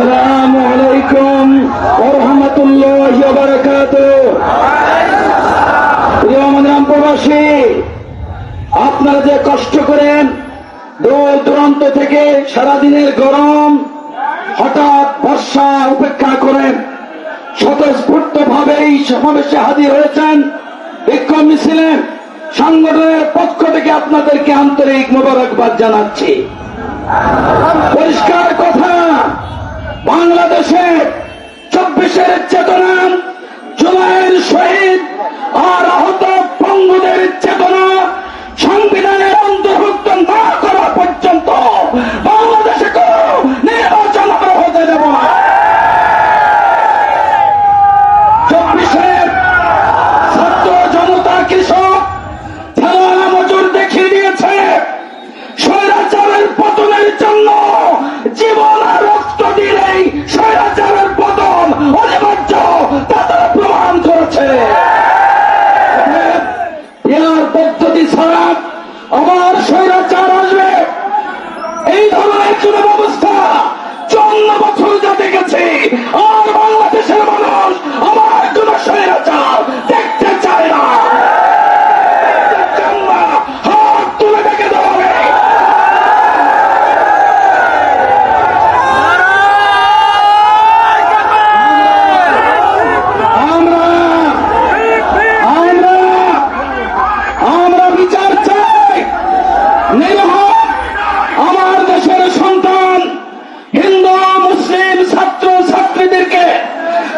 আসসালামু আলাইকুম রহমতুল্লাহ বারাকাত প্রিয় মনিরাম প্রবাসী, আপনারা যে কষ্ট করেন, দূর দূরান্ত থেকে সারাদিনের গরম, হঠাৎ বর্ষা উপেক্ষা করেন স্বতঃস্ফূর্ত ভাবে এই সমাবেশে হাজির হয়েছেন, বিক্ষোভ মিছিলে সংগঠনের পক্ষ থেকে আপনাদেরকে আন্তরিক মোবারকবাদ জানাচ্ছি। পরিষ্কার চব্বিশের চেতনা করেছে ইয়ার পদ্ধতি ছাড়া এই ধরনের কোন অবস্থা চন্ন বছর যা দেখেছি আর